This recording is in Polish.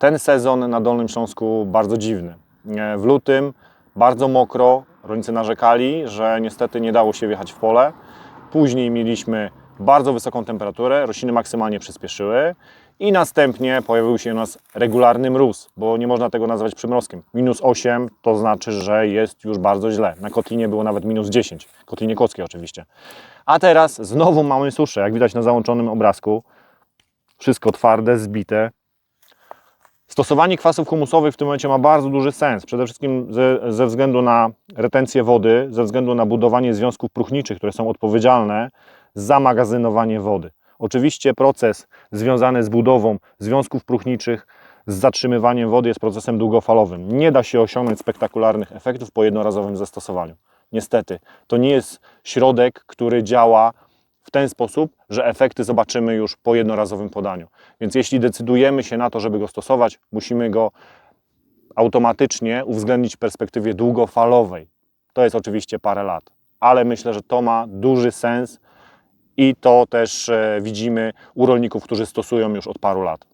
ten sezon na Dolnym Śląsku bardzo dziwny. W lutym bardzo mokro, rolnicy narzekali, że niestety nie dało się wjechać w pole. Później mieliśmy bardzo wysoką temperaturę, rośliny maksymalnie przyspieszyły i następnie pojawił się u nas regularny mróz, bo nie można tego nazwać przymrozkiem. Minus 8 to znaczy, że jest już bardzo źle. Na Kotlinie było nawet minus 10, Kotlinie Kłodzkiej oczywiście. A teraz znowu mamy suszę, jak widać na załączonym obrazku. Wszystko twarde, zbite. Stosowanie kwasów humusowych w tym momencie ma bardzo duży sens. Przede wszystkim ze, ze względu na retencję wody, ze względu na budowanie związków próchniczych, które są odpowiedzialne za magazynowanie wody. Oczywiście proces związany z budową związków próchniczych, z zatrzymywaniem wody jest procesem długofalowym. Nie da się osiągnąć spektakularnych efektów po jednorazowym zastosowaniu. Niestety, to nie jest środek, który działa w ten sposób, że efekty zobaczymy już po jednorazowym podaniu. Więc jeśli decydujemy się na to, żeby go stosować, musimy go automatycznie uwzględnić w perspektywie długofalowej. To jest oczywiście parę lat, ale myślę, że to ma duży sens i to też e, widzimy u rolników, którzy stosują już od paru lat.